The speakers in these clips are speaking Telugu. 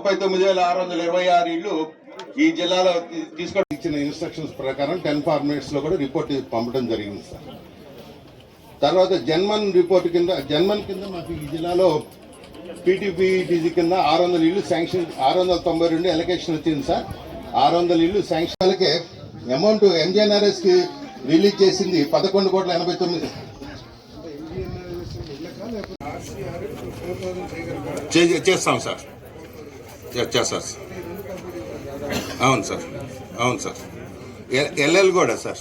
ముప్పై తొమ్మిది వేల ఆరు వందల ఇరవై ఆరు ఇళ్ళు ఈ జిల్లాలో తీసుకొని ఇచ్చిన ఇన్స్ట్రక్షన్స్ ప్రకారం టెన్ ఫార్మేట్స్లో కూడా రిపోర్ట్ పంపడం జరిగింది సార్. తర్వాత జన్మన్ రిపోర్ట్ కింద జన్మన్ కింద మాకు ఈ జిల్లాలో పీటీపీటీజీ కింద ఆరు వందల ఇళ్ళు శాంక్షన్ ఆరు వందల తొంభై రెండు ఎలకేషన్ వచ్చింది సార్. ఆరు వందల ఇళ్ళు శాంక్షన్లకే అమౌంట్ ఎంజీఎన్ఆర్ఎస్కి రిలీజ్ చేసింది పదకొండు కోట్ల ఎనభై తొమ్మిది. చేస్తాం సార్. చే- చేస్తాం సార్. అవును సార్. అవును సార్. ఎల్ఎల్ కూడా సార్.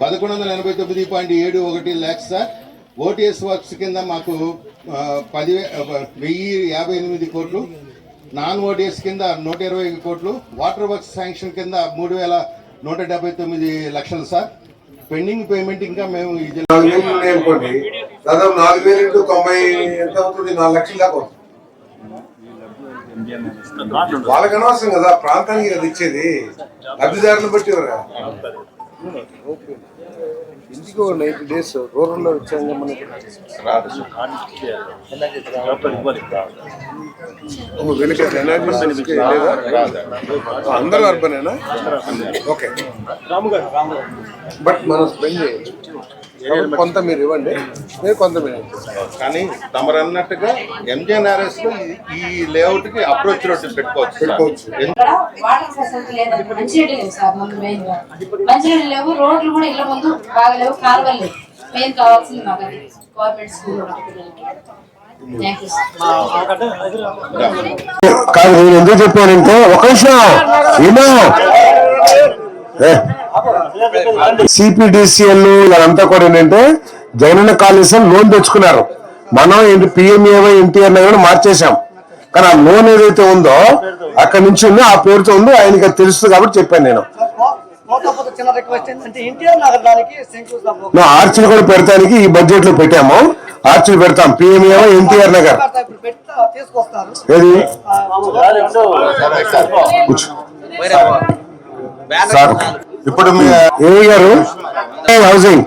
పదకొండు వందల ఎనభై తొమ్మిది పాయింట్ ఏడు ఒకటి ల్యాక్స్ సార్. ఓటీఎస్ వర్క్స్ కింద మాకు పది వెయ్యి యాభై ఎనిమిది కోట్లు నాన్ ఓటీఎస్ కింద నూట ఇరవై కోట్లు వాటర్ వర్క్స్ శాంక్షన్ కింద మూడు వేల నూట డెబ్బై తొమ్మిది లక్షలు సార్. పెండింగ్ పేమెంట్ ఇంకా మేము ఈ దాదాపు నాలుగు వేలు ఇంటూ తొంభై ఎంత అవుతుంది? నాలుగు లక్షల దాకా అవుతుంది. వాళ్ళకి అనవసరం కదా ప్రాంతానికి కదా ఇచ్చేది. లబ్ధిదారులను బట్టి ఇంటికి నైన్టీ డేస్ రూరల్లో వచ్చాం మనకి అందరూ అర్బనేనా? ఓకే. బట్ మనం స్పెండ్ చేయొచ్చు. కొంత మీరు ఇవ్వండి. మీరు కొంత మీరు. కానీ తమరు అన్నట్టుగా ఎంజేఎన్ఆర్ఎస్లో ఈ- లేఅవుట్కి అప్రోచ్ రోడ్ పెట్టుకోవచ్చు సార్. పెట్టుకోవచ్చు. మంచినీళ్ళు లేవు రోడ్లు కూడా ఇళ్ళ ముందు కాలువలు లేవు. మెయిన్ కావాల్సింది మాకు గవర్నమెంట్ స్కూల్ కాదు నేను ఎందుకు చెప్పానంటే ఒక విను సిపిడిసిఎల్ ఇదంతా కూడా ఏంటంటే జగనన్న కాళేశ్వరం లోన్ తెచ్చుకున్నారు. మనం ఏంటి పిఎంఏవై ఎన్టీఆర్ కూడా మార్చేశాం. కానీ ఆ లోన్ ఏదైతే ఉందో అక్కడి నుంచి ఉంది ఆ పేరుతో ఉంది ఆయనకి తెలుస్తుంది కాబట్టి చెప్పాను నేను. ఆర్చిలు కూడా పెడతానికి ఈ బడ్జెట్లో పెట్టాము. ఆర్చిలు పెడతాం పిఎంఏవై ఎన్టీఆర్ నగర్. ఏది. సార్. ఇప్పుడు మీ ఏఈ గారు? హౌసింగ్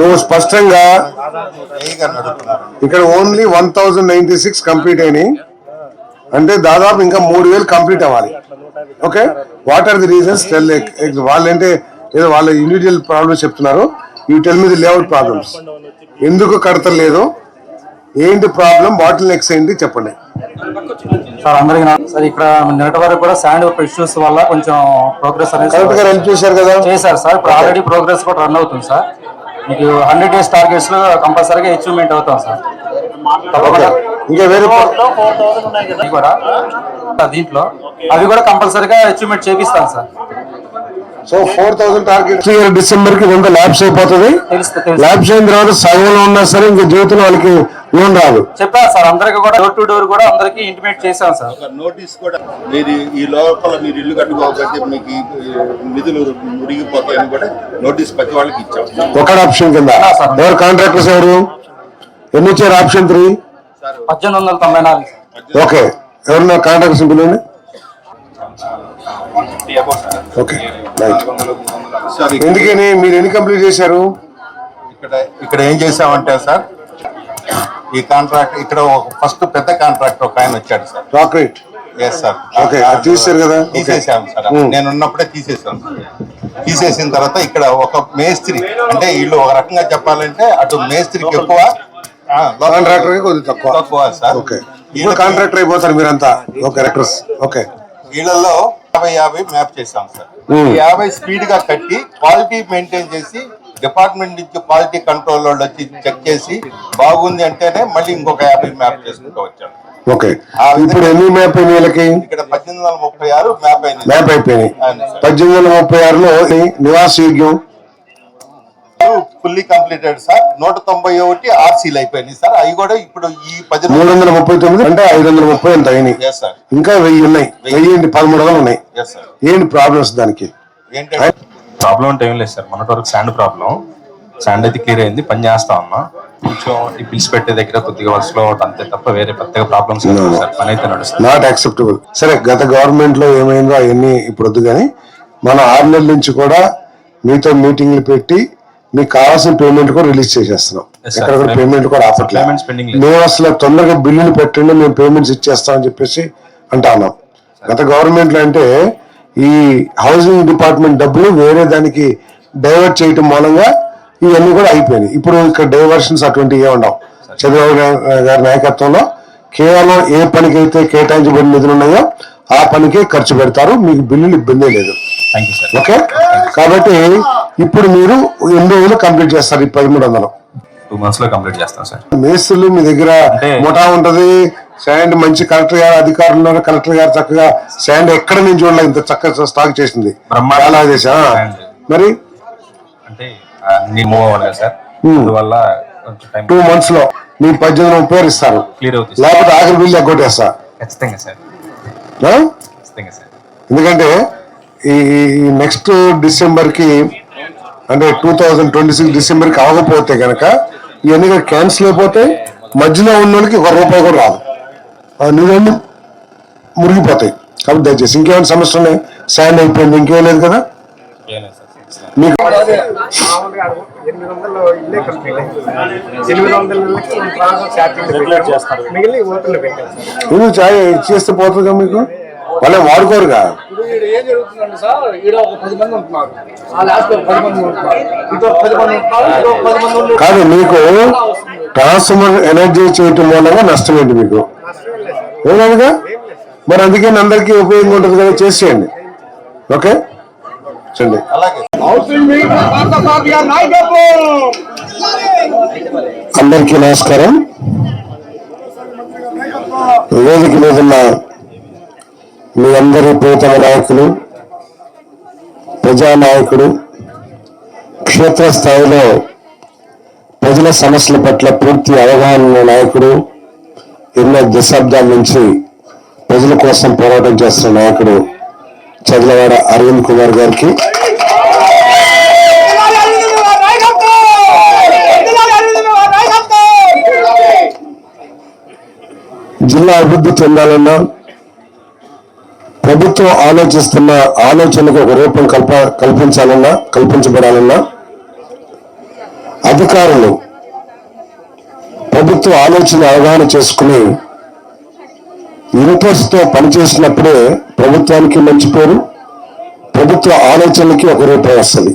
నువ్వు స్పష్టంగా ఇక్కడ only one thousand ninety six complete అయినాయి. అంటే దాదాపు ఇంకా మూడు వేలు కంప్లీట్ అవ్వాలి. Okay what are the reasons tell వాళ్ళంటే ఏదో వాళ్ళ ఇండివిజువల్ ప్రాబ్లమ్స్ చెప్తున్నారు. ఈ టెల్ మీద లేఅవుట్ ప్రాబ్లమ్స్ ఎందుకు కడతలేదు? ఏంటి ప్రాబ్లం? బాటిల్ నెక్స్ ఏంటి? చెప్పండి. సార్ అందరికి సార్ ఇక్కడ నిన్నటి వరకు కూడా శాండ్ ఇష్యూస్ వల్ల కొంచెం ప్రోగ్రెస్ అనేది చేశారు కదా? చేశారు సార్. ఇప్పుడు ఆల్రెడీ ప్రోగ్రెస్ కూడా రన్ అవుతుంది సార్. మీకు హండ్రెడ్ డేస్ టార్గెట్స్లో కంపల్సరీగా అచీవ్మెంట్ అవుతాం సార్. ఇంకా వేరే కూడా? దీంట్లో. అవి కూడా కంపల్సరీగా అచీవ్మెంట్ చేపిస్తాం sir. So four thousand target డిసెంబర్కి కొంత ల్యాబ్స్ అయిపోతుంది. ల్యాబ్స్ అయిన తర్వాత సగంలో ఉన్నా సరే ఇంకా జీవితంలో వాళ్ళకి లోన్ రాదు. చెప్పారు సార్ అందరికి కూడా డోర్ టు డోర్ కూడా అందరికి ఇంటిమేట్ చేశాం సార్. ఒక నోటీస్ కూడా మీరు ఈ లోపల మీరు ఇల్లు కట్టుకోకపోతే మీకు నిధులు మురిగిపోతాయని కూడా నోటీస్ ప్రతి వాళ్ళకి ఇచ్చాం. ఒక ఆప్షన్ కింద. సార్. ఎవరు కాంట్రాక్టర్స్ ఎవరు? ఎన్ని ఇచ్చారు ఆప్షన్ త్రీ? పద్దెనిమిది వందల తొంభై నాలుగు. ఓకే. ఎవరన్నా కాంట్రాక్టర్స్ పిల్లలు ఓకే. రైట్ ఎందుకని? మీరు ఎన్ని కంప్లీట్ చేశారు? ఇక్కడ ఇక్కడ ఏం చేసామంటే సార్ ఈ కాంట్రాక్ట్ ఇక్కడ ఒక ఫస్ట్ పెద్ద కాంట్రాక్ట్ ఒక ఆయన వచ్చాడు sir. Rocket S sir okay, అది తీసేశారు కదా? తీసేసాం సార్. నేను ఉన్నప్పుడే తీసేసాం తీసేసిన తర్వాత ఇక్కడ ఒక మేస్త్రి అంటే వీళ్ళు ఒక రకంగా చెప్పాలంటే అటు మేస్త్రికి ఎక్కువ కాంట్రాక్టర్ కొద్దిగా తక్కువ. తక్కువ సార్. ఓకే ఇప్పుడు కాంట్రాక్టర్ అయిపోతారు మీరంతా. ఓకే రెక్టర్స్ ఓకే వీళ్ళల్లో యాభై యాభై మ్యాప్ చేసాం సార్. Hmm. యాభై స్పీడ్గా కట్టి క్వాలిటీ మెయింటైన్ చేసి డిపార్ట్మెంట్ నుంచి క్వాలిటీ కంట్రోల్ వాళ్ళు వచ్చి చెక్ చేసి బాగుంది అంటేనే మళ్ళీ ఇంకొక యాభై మ్యాప్ చేసుకుంటూ వచ్చాను ఓకే. ఇప్పుడు ఎన్ని మ్యాప్ అయినాయి వీళ్ళకి? ఇక్కడ పద్దెనిమిది వందల ముప్పై ఆరు మ్యాప్ అయిపోయినాయి. పద్దెనిమిది వందల ముప్పై ఆరులో నివాస యోగ్యం ఫుల్లీ కంప్లీటెడ్ సార్. నూట తొంభై ఒకటి ఆర్సీలు అయిపోయినాయి సార్. అవి కూడా ఇప్పుడు ఈ పది మూడు వందల ముప్పై తొమ్మిది అంటే ఐదు వందల ముప్పై అంత అయినాయి. ఇంకా వెయ్యి ఉన్నాయి. వెయ్యి. పదమూడు వందలు ఉన్నాయి. ఏంటి ప్రాబ్లమ్స్ దానికి? ఏంటంటే ప్రాబ్లం అంటే ఏం లేదు సార్. మొన్నటి వరకు శాండ్ ప్రాబ్లం శాండ్ అయితే క్లియర్ అయింది. పని చేస్తా ఉన్నా. కొంచెం ఈ బిల్స్ పెట్టే దగ్గర కొద్దిగా వర్క్స్లో అంతే తప్ప వేరే పెద్దగా ప్రాబ్లమ్స్ సార్. పని అయితే నడుస్తుంది. నాట్ యాక్సెప్టబుల్ సరే గత గవర్నమెంట్లో ఏమైందో అవన్నీ ఇప్పుడు వద్దు కానీ మన ఆరు నెలల నుంచి కూడా మీతో మీటింగ్లు పెట్టి మీకు కావాల్సిన పేమెంట్ కూడా రిలీజ్ చేసేస్తున్నాం. ఎక్కడ కూడా పేమెంట్ కూడా ఆపట్లేదు. మేము అసలు తొందరగా బిల్లులు పెట్టండి మేము పేమెంట్స్ ఇచ్చేస్తాం అని చెప్పేసి అంటా ఉన్నాం. గత గవర్నమెంట్లో అంటే ఈ హౌసింగ్ డిపార్ట్మెంట్ డబ్బులు వేరే దానికి డైవర్ట్ చేయటం మూలంగా ఇవన్నీ కూడా అయిపోయినాయి. ఇప్పుడు ఇక్కడ డైవర్షన్స్ అటువంటివి ఉండవు. చంద్రబాబు గారి నాయకత్వంలో కేవలం ఏ పనికైతే కేటాయించబడిన నిధులు ఉన్నాయో ఆ పనికే ఖర్చు పెడతారు. మీకు బిల్లులు ఇబ్బంది లేదు. ఓకే? కాబట్టి ఇప్పుడు మీరు ఎన్ని రోజులు కంప్లీట్ చేస్తారు? ఈ పదమూడు వందలు. టూ మంత్స్లో కంప్లీట్ చేస్తాం సార్ మేస్త్రులు మీ దగ్గర ముఠా ఉంటది శాండ్ మంచి కలెక్టర్ గారు అధికారులు కలెక్టర్ గారు చక్కగా శాండ్ ఎక్కడ నుంచి చూడలేదు ఇంత చక్కగా స్టాక్ చేసింది. చాలా చేసా. మరి? అంటే సార్. అందువల్ల టైం మంత్స్లో మీ పద్దెనిమిది ముప్పై వేలు. లేకపోతే ఆఖరి బిల్లు ఎగ్గొట్టేస్తా. ఖచ్చితంగా సార్. ఎందుకంటే ఈ నెక్స్ట్ డిసెంబర్కి అంటే టూ థౌజండ్ ట్వంటీ సిక్స్ డిసెంబర్కి అవ్వకపోతే గనక ఇవన్నీ క్యాన్సిల్ అయిపోతే మధ్యలో ఉన్న వాళ్ళకి ఒక రూపాయి కూడా రాదు. నీళ్ళన్నీ మురిగిపోతాయి. కాబట్టి దయచేసి ఇంకేమైనా సమస్యలు ఉన్నాయి శాండ్ అయిపోయింది ఇంకేం లేదు కదా? మీకు ఎందుకు చాయ్ చేస్తే పోతుందిగా మీకు? వాళ్ళే వాడుకోరుగా. ఏం జరుగుతుందండి సార్ ఈడ ఒక పది మంది ఉంటున్నారు ఆ లాస్ట్ పది మంది ఉంటున్నారు పది మంది ఉంటున్నారు పది మంది కాదు మీకు ట్రాన్స్ఫర్ ఎనర్జీ చేయటం మూలంగా నష్టం ఏంటి మీకు? ఏమనగా? మరి అందుకే అందరికీ ఉపయోగం ఉంటుంది కదా చేసేయండి ఓకే? చూడండి. అందరికీ నమస్కారం. వేదిక మీద మీ అందరి ప్రియతమ నాయకులు ప్రజానాయకుడు క్షేత్రస్థాయిలో ప్రజల సమస్యల పట్ల పూర్తి అవగాహన నాయకుడు ఎన్నో దశాబ్దాల నుంచి ప్రజల కోసం పోరాటం చేస్తున్న నాయకుడు చదలవాడ అరవింద్ కుమార్ గారికి. జిల్లా అభివృద్ధి చెందాలన్నా ప్రభుత్వం ఆలోచిస్తున్న ఆలోచనకు ఒక రూపం కల్ప కల్పించాలన్నా కల్పించబడాలన్నా అధికారులు ప్రభుత్వ ఆలోచన అవగాహన చేసుకుని ఇంట్రెస్ట్తో పనిచేసినప్పుడే ప్రభుత్వానికి మంచి పేరు ప్రభుత్వ ఆలోచనలకి ఒక రూపం వస్తుంది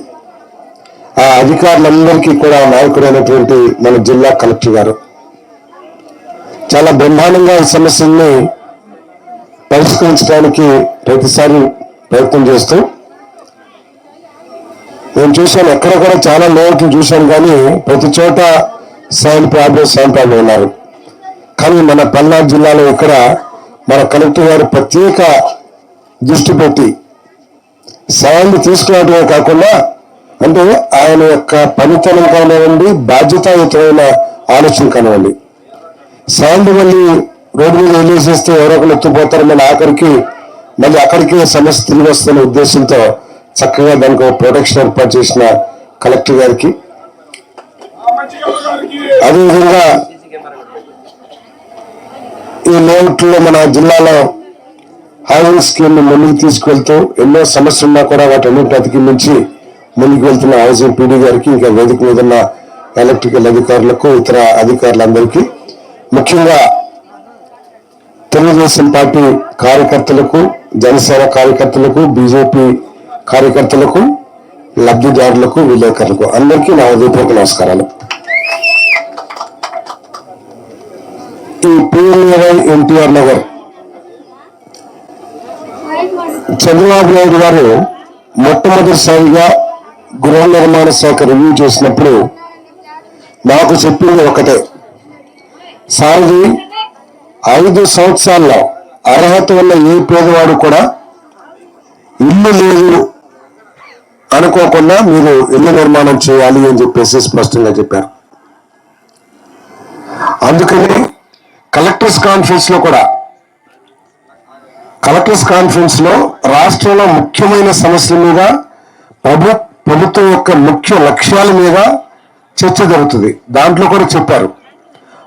ఆ అధికారులందరికీ కూడా నాయకుడైనటువంటి మన జిల్లా కలెక్టర్ గారు. చాలా బ్రహ్మాండంగా ఈ సమస్యల్ని పరిష్కరించడానికి ప్రతిసారి ప్రయత్నం చేస్తూ నేను చూశాను ఎక్కడ కూడా చాలా లేఅవుట్లు చూశాను కానీ ప్రతి చోట సైన్ ప్రాబ్లం సైన్ ప్రాబ్లం ఉన్నారు. కానీ మన పల్నాడు జిల్లాలో ఇక్కడ మన కలెక్టర్ గారు ప్రత్యేక దృష్టి పెట్టి సవాళ్ళు తీసుకురావడమే కాకుండా అంటే ఆయన యొక్క పనితనం కానివ్వండి బాధ్యతాయుతమైన ఆలోచన కానివ్వండి. శాండ్ మళ్ళీ రోడ్డు మీద వదిలేసేస్తే ఎవరో ఒకరు ఎత్తుపోతారని మళ్ళీ ఆఖరికి మళ్ళీ అక్కడికి సమస్య తిరిగి వస్తున్న ఉద్దేశంతో చక్కగా దానికి ఒక ప్రొటెక్షన్ ఏర్పాటు చేసిన కలెక్టర్ గారికి అదేవిధంగా ఈ లేఅవుట్లో మన జిల్లాలో హౌసింగ్ స్కీమ్ ముందుకు తీసుకెళ్తూ ఎన్నో సమస్యలు ఉన్నా కూడా వాటి అన్నింటి అతికించి ముందుకు వెళ్తున్న హౌసింగ్ పీడీ గారికి ఇంకా వేదిక మీద ఉన్న ఎలక్ట్రికల్ అధికారులకు ఇతర అధికారులందరికీ ముఖ్యంగా తెలుగుదేశం పార్టీ కార్యకర్తలకు జనసేన కార్యకర్తలకు బీజేపీ కార్యకర్తలకు లబ్ధిదారులకు విలేకరులకు అందరికీ నా హృదయపూర్వక నమస్కారాలు. ఈ ఎన్టీఆర్ నగర్. చంద్రబాబు నాయుడు గారు మొట్టమొదటిసారిగా గృహ నిర్మాణ శాఖ రివ్యూ చేసినప్పుడు నాకు చెప్పింది ఒకటే. సారథి ఐదు సంవత్సరాల్లో అర్హత ఉన్న ఏ పేదవాడు కూడా ఇల్లు లేదు అనుకోకుండా మీరు ఇల్లు నిర్మాణం చేయాలి అని చెప్పేసి స్పష్టంగా చెప్పారు. అందుకని కలెక్టర్స్ కాన్ఫరెన్స్లో కూడా. కలెక్టర్స్ కాన్ఫరెన్స్లో రాష్ట్రంలో ముఖ్యమైన సమస్యల మీద ప్రభు ప్రభుత్వం యొక్క ముఖ్య లక్ష్యాల మీద చర్చ జరుగుతుంది. దాంట్లో కూడా చెప్పారు.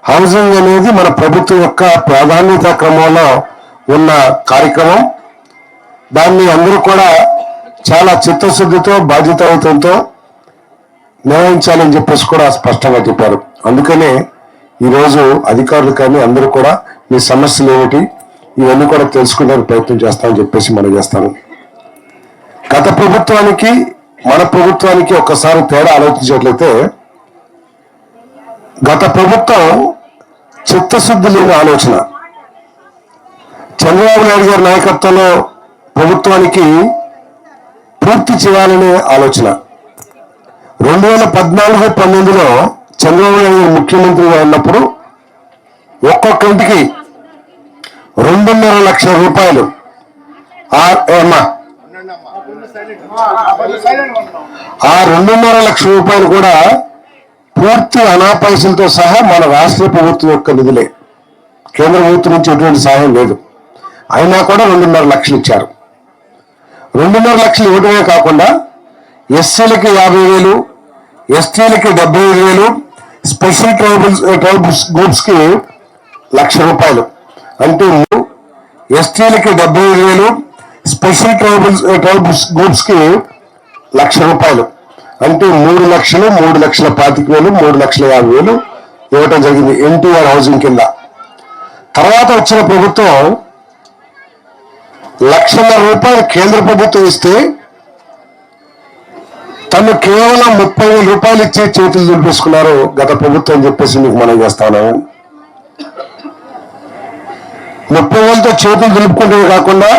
హౌసింగ్ అనేది మన ప్రభుత్వం యొక్క ప్రాధాన్యత క్రమంలో ఉన్న కార్యక్రమం. దాన్ని అందరూ కూడా చాలా చిత్తశుద్ధితో బాధ్యతాయుతంతో నిర్వహించాలని చెప్పేసి కూడా స్పష్టంగా చెప్పారు. అందుకనే ఈరోజు అధికారులు కానీ అందరూ కూడా మీ సమస్యలు ఏమిటి ఇవన్నీ కూడా తెలుసుకునే ప్రయత్నం చేస్తామని చెప్పేసి మనం చేస్తాను గత ప్రభుత్వానికి మన ప్రభుత్వానికి ఒక్కసారి తేడా ఆలోచించేట్లయితే గత ప్రభుత్వం చిత్తశుద్ధి లేని ఆలోచన. చంద్రబాబు నాయుడు గారి నాయకత్వంలో ప్రభుత్వానికి పూర్తి చేయాలనే ఆలోచన. రెండు వేల పద్నాలుగు పంతొమ్మిదిలో చంద్రబాబు నాయుడు ముఖ్యమంత్రిగా ఉన్నప్పుడు ఒక్కొక్క ఇంటికి రెండున్నర లక్షల రూపాయలు. ఆ- ఏమ్మా ఆ రెండున్నర లక్షల రూపాయలు కూడా పూర్తి అనాపైసలతో సహా మన రాష్ట్ర ప్రభుత్వం యొక్క నిధులే. కేంద్ర ప్రభుత్వం నుంచి ఎటువంటి సహాయం లేదు. అయినా కూడా రెండున్నర లక్షలు ఇచ్చారు. రెండున్నర లక్షలు ఇవ్వడమే కాకుండా ఎస్సీలకి యాభై వేలు ఎస్టీలకి డెబ్బై ఐదు వేలు స్పెషల్ ట్రైబల్స్ ట్రైబల్స్ గ్రూప్స్కి లక్ష రూపాయలు. అంటే ఎస్టీలకి డెబ్బై ఐదు వేలు స్పెషల్ ట్రైబల్స్ ట్రైబల్స్ గ్రూప్స్కి లక్ష రూపాయలు. అంటే మూడు లక్షలు మూడు లక్షల పాతిక వేలు మూడు లక్షల యాభై వేలు ఇవ్వటం జరిగింది ఎన్టీఆర్ హౌసింగ్ కింద. తర్వాత వచ్చిన ప్రభుత్వం లక్షల రూపాయలు కేంద్ర ప్రభుత్వం ఇస్తే తను కేవలం ముప్పై వేల రూపాయలు ఇచ్చి చేతులు చూపించుకున్నారు గత ప్రభుత్వం చెప్పేసి మీకు మనం చేస్తాను. ముప్పై వేలతో చేతులు దులుపుకుంటే కాకుండా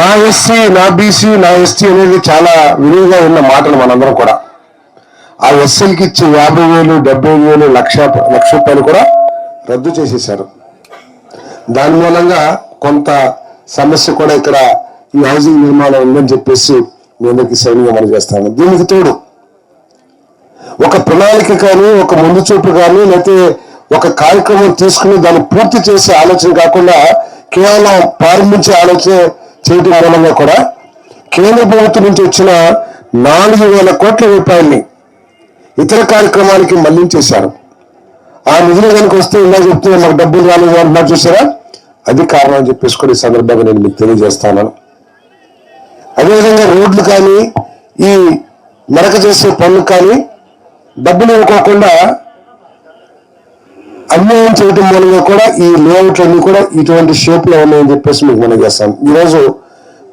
నా ఎస్సీ నా బీసీ నా ఎస్టీ అనేది చాలా విరివిగా ఉన్న మాటలు మనందరం కూడా. ఆ ఎస్ఎల్కి ఇచ్చే యాభై వేలు డెబ్బై వేలు లక్ష లక్ష రూపాయలు కూడా రద్దు చేసేశారు. దాని మూలంగా కొంత సమస్య కూడా ఇక్కడ ఈ హౌసింగ్ నిర్మాణం ఉందని చెప్పేసి మీ అందరికి సైన్యంగా మనం చేస్తాను. దీనికి తోడు ఒక ప్రణాళిక కానీ ఒక ముందు చూపు కానీ లేకపోతే ఒక కార్యక్రమం తీసుకుని దాన్ని పూర్తి చేసే ఆలోచన కాకుండా కేవలం ప్రారంభించే ఆలోచన చేయడం మూలంగా కూడా కేంద్ర ప్రభుత్వం నుంచి వచ్చిన నాలుగు వేల కోట్ల రూపాయల్ని ఇతర కార్యక్రమాలకి మళ్ళించేశారు. ఆ నిధులు కనుక వస్తే ఇలా చెప్తే మాకు డబ్బులు రాలేదు అంటున్నారు చూసారా? అది కారణం అని చెప్పేసి కూడా ఈ సందర్భంగా నేను మీకు తెలియజేస్తాను. అదేవిధంగా రోడ్లు కానీ ఈ మరక చేసే పనులు కానీ డబ్బులు ఇవ్వకోకుండా అన్యాయం చేయడం మూలంగా కూడా ఈ లేఅవుట్లన్నీ కూడా ఇటువంటి షేప్లో ఉన్నాయని చెప్పేసి మీకు మనం చేస్తాం ఈరోజు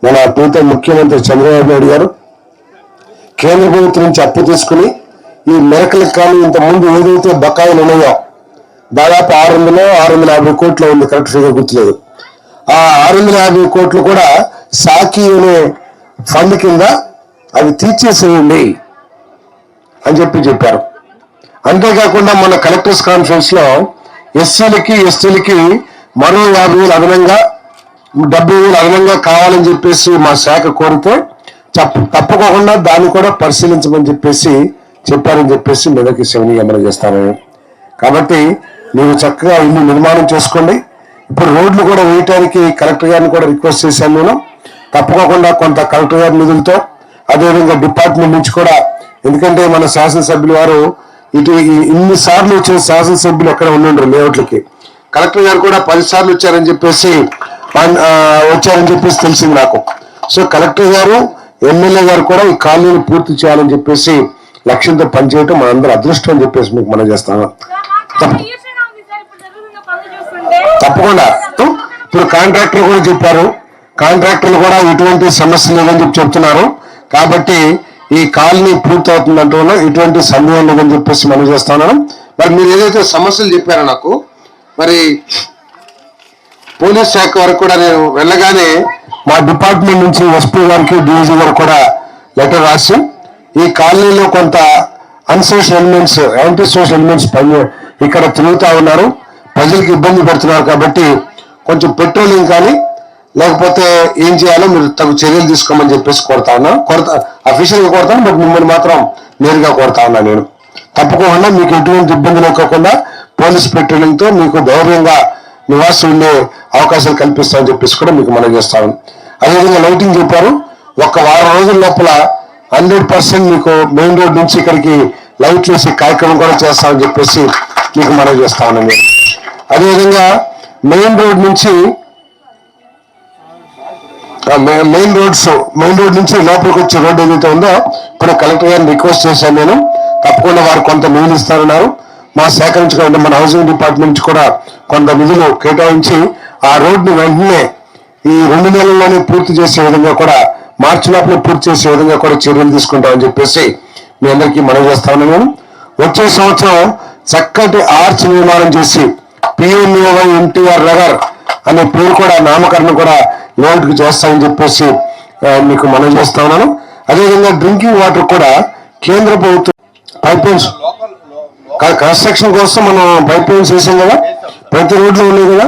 మన ప్రీత ముఖ్యమంత్రి చంద్రబాబు నాయుడు గారు కేంద్ర ప్రభుత్వం నుంచి అప్పు తీసుకుని ఈ మెరకలకు కానీ ఇంతకుముందు ఏదైతే బకాయిలు ఉన్నాయో దాదాపు ఆరు వందలు ఆరు వందల యాభై కోట్లు ఉంది కరెక్ట్ ఫిగర్ గుర్తులేదు. ఆ ఆరు వందల యాభై కోట్లు కూడా సాకి అనే ఫండ్ కింద అవి తీర్చేసేయండి అని చెప్పి చెప్పారు. అంతేకాకుండా మన కలెక్టర్స్ కాన్ఫరెన్స్లో ఎస్సీలకి ఎస్టీలకి మరో యాభై వేలు అదనంగా డెబ్బై వేలు అదనంగా కావాలని చెప్పేసి మా శాఖ కోరితే తప్పకోకుండా దాన్ని కూడా పరిశీలించమని చెప్పేసి చెప్పారని చెప్పేసి మెదక్ శివని అమలు చేస్తాను. కాబట్టి మీరు చక్కగా ఇల్లు నిర్మాణం చేసుకోండి. ఇప్పుడు రోడ్లు కూడా వేయటానికి కలెక్టర్ గారిని కూడా రిక్వెస్ట్ చేశాను నేను. తప్పకోకుండా కొంత కలెక్టర్ గారి నిధులతో అదేవిధంగా డిపార్ట్మెంట్ నుంచి కూడా ఎందుకంటే మన శాసనసభ్యులు వారు ఇటు ఈ- ఇన్ని సార్లు వచ్చిన శాసనసభ్యులు ఎక్కడ ఉండండి లేఅవుట్లకి. కలెక్టర్ గారు కూడా పది సార్లు వచ్చారని చెప్పేసి వచ్చారని చెప్పేసి తెలిసింది నాకు. సో కలెక్టర్ గారు ఎమ్మెల్యే గారు కూడా ఈ కాలనీని పూర్తి చేయాలని చెప్పేసి లక్ష్యంతో పనిచేయటం మనందరూ అదృష్టం అని చెప్పేసి మీకు మనం చేస్తాను తప్పకుండా. ఇప్పుడు కాంట్రాక్టర్ కూడా చెప్పారు కాంట్రాక్టర్లు కూడా ఎటువంటి సమస్య లేదని చెప్పి చెప్తున్నారు. కాబట్టి ఈ కాలనీ పూర్తవుతుందంటూ ఎటువంటి సందేహం లేదని చెప్పేసి మనం చేస్తున్నాను మరి మీరు ఏదైతే సమస్యలు చెప్పారో నాకు మరి పోలీస్ శాఖ వరకు కూడా నేను వెళ్ళగానే మా డిపార్ట్మెంట్ నుంచి ఎస్పీ గారికి డీజీ గారు కూడా లెటర్ రాసి ఈ కాలనీలో కొంత unsocial elements anti social elements పని ఇక్కడ తిరుగుతూ ఉన్నారు. ప్రజలకు ఇబ్బంది పడుతున్నారు కాబట్టి కొంచెం పెట్రోలింగ్ కానీ లేకపోతే ఏం చేయాలో మీరు తగు చర్యలు తీసుకోమని చెప్పేసి కోరుతా ఉన్నా. కొరత అఫీషియల్గా కోరుతాను బట్ మిమ్మల్ని మాత్రం నేరుగా కోరుతా ఉన్నా నేను. తప్పకుండా మీకు ఎటువంటి ఇబ్బంది లేకోకుండా పోలీస్ పెట్రోలింగ్తో మీకు ధైర్యంగా నివాసం ఉండే అవకాశాలు కల్పిస్తామని చెప్పేసి కూడా మీకు మనం చేస్తాను అదేవిధంగా లైటింగ్ చెప్పారు. ఒక వారం రోజుల లోపల హండ్రెడ్ పర్సెంట్ మీకు మెయిన్ రోడ్ నుంచి ఇక్కడికి లైట్ వేసి కార్యక్రమం కూడా చేస్తామని చెప్పేసి మీకు మనం చేస్తా ఉన్నాను నేను. అదేవిధంగా మెయిన్ రోడ్ నుంచి మెయిన్ రోడ్స్ మెయిన్ రోడ్ నుంచి లోపలికి వచ్చే రోడ్ ఏదైతే ఉందో ఇప్పుడు కలెక్టర్ గారిని రిక్వెస్ట్ చేశాను నేను. తప్పకుండా వారు కొంత నిధులు ఇస్తారన్నారు. మా శాఖ నుంచి కూడా మన హౌసింగ్ డిపార్ట్మెంట్ నుంచి కూడా కొంత నిధులు కేటాయించి ఆ రోడ్ని వెంటనే ఈ రెండు నెలల్లోనే పూర్తి చేసే విధంగా కూడా మార్చి లోపల పూర్తి చేసే విధంగా కూడా చర్యలు తీసుకుంటామని చెప్పేసి మీ అందరికీ మనవి చేస్తా నేను. వచ్చే సంవత్సరం చక్కటి ఆర్చ్ నిర్మాణం చేసి పిఎంఏవై ఎన్టీఆర్ నగర్ అనే పేరు కూడా నామకరణం కూడా లోటుకు చేస్తామని చెప్పేసి మీకు మనం చేస్తా ఉన్నాను. అదేవిధంగా డ్రింకింగ్ వాటర్ కూడా కేంద్ర ప్రభుత్వం పైప్ లైన్స్ కన్స్ట్రక్షన్ కోసం మనం పైప్ లైన్స్ వేసాం కదా? ప్రతి రోడ్లో ఉన్నాయి కదా?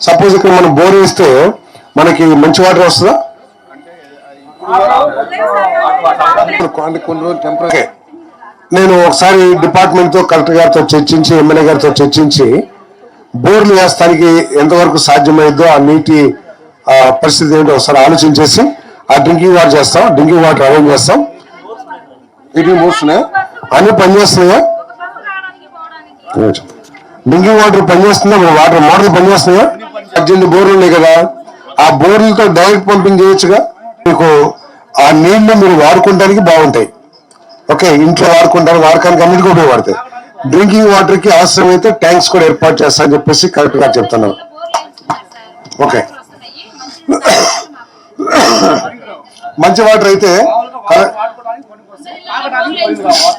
సపోజ్ ఇక్కడ మనం బోర్ వేస్తే మనకి మంచి వాటర్ వస్తుందా? అంటే కొన్ని రోజులు టెంపరీ నేను ఒకసారి డిపార్ట్మెంట్తో కలెక్టర్ గారితో చర్చించి ఎమ్మెల్యే గారితో చర్చించి బోర్లు వేస్తానికి ఎంతవరకు సాధ్యమైందో ఆ నీటి ఆ, పరిస్థితి ఏంటో ఒకసారి ఆలోచించేసి ఆ డ్రింకింగ్ వాటర్ చేస్తాం డ్రింకింగ్ వాటర్ అరేంజ్ చేస్తాం. ఇది మూస్తున్నాయా అన్ని పనిచేస్తున్నాయా డ్రింకింగ్ వాటర్ పనిచేస్తుందా మన వాటర్ మోటార్లు పనిచేస్తున్నాయా పద్దెనిమిది బోర్లు ఉన్నాయి కదా. ఆ బోర్లతో డైరెక్ట్ పంపింగ్ చేయొచ్చుగా? మీకు ఆ నీళ్ళు మీరు వాడుకోవడానికి బాగుంటాయి. ఓకే ఇంట్లో వాడుకుంటారు వాడకానికి అన్నిటికీ ఉపయోగపడతాయి. డ్రింకింగ్ వాటర్కి అవసరమైతే ట్యాంక్స్ కూడా ఏర్పాటు చేస్తా అని చెప్పేసి కరెక్ట్గా చెప్తున్నాను ఓకే. మంచి వాటర్ అయితే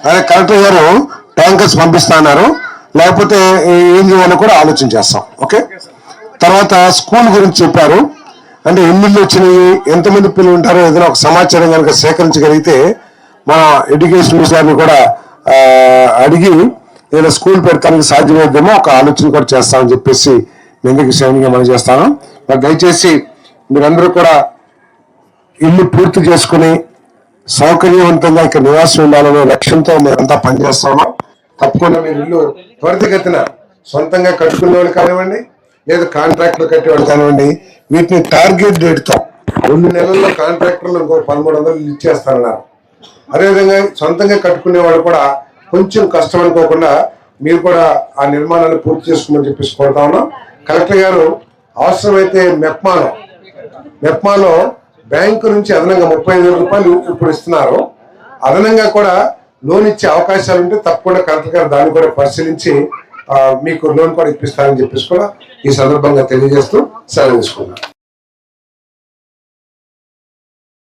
అదే కలెక్టర్ గారు ట్యాంకర్స్ పంపిస్తా అన్నారు. లేకపోతే ఏం చేయాలో కూడా ఆలోచన చేస్తాం. ఓకే? తర్వాత స్కూల్ గురించి చెప్పారు. అంటే ఎన్ని వచ్చినాయి ఎంతమంది పిల్లలు ఉంటారో ఏదైనా ఒక సమాచారం కనుక సేకరించగలిగితే మన ఎడ్యుకేషన్ మినిస్టర్ని కూడా అడిగి ఏదైనా స్కూల్ పెడతానికి సాధ్యమైద్దేమో ఒక ఆలోచన కూడా చేస్తామని చెప్పేసి నేను శ్రేణిగా మనం చేస్తాను. మరి దయచేసి మీరందరూ కూడా ఇల్లు పూర్తి చేసుకుని సౌకర్యవంతంగా ఇక్కడ నివాసం ఉండాలనే లక్ష్యంతో మేమంతా పనిచేస్తాము? తప్పకుండా మీరు ఇల్లు త్వరితగతిన సొంతంగా కట్టుకునే వాళ్ళు కానివ్వండి లేదా కాంట్రాక్టర్ కట్టేవాళ్ళు కానివ్వండి వీటిని టార్గెట్ డేట్తో రెండు నెలల్లో కాంట్రాక్టర్లు ఇంకో పదమూడు వందలు ఇచ్చేస్తారన్నారు అదేవిధంగా సొంతంగా కట్టుకునే వాళ్ళు కూడా కొంచెం కష్టం అనుకోకుండా మీరు కూడా ఆ నిర్మాణాన్ని పూర్తి చేసుకోమని చెప్పేసి కోరుతా ఉన్నాం. కలెక్టర్ గారు అవసరమైతే మెప్మాలో మెప్మాలో బ్యాంకు నుంచి అదనంగా ముప్పై ఐదు వేల రూపాయలు ఇప్పుడు ఇస్తున్నారు. అదనంగా కూడా లోన్ ఇచ్చే అవకాశాలు ఉంటే తప్పకుండా కలెక్టర్ గారు దాన్ని కూడా పరిశీలించి మీకు లోన్ కూడా ఇప్పిస్తారని చెప్పేసి కూడా ఈ సందర్భంగా తెలియజేస్తూ సెలవు తీసుకున్నాను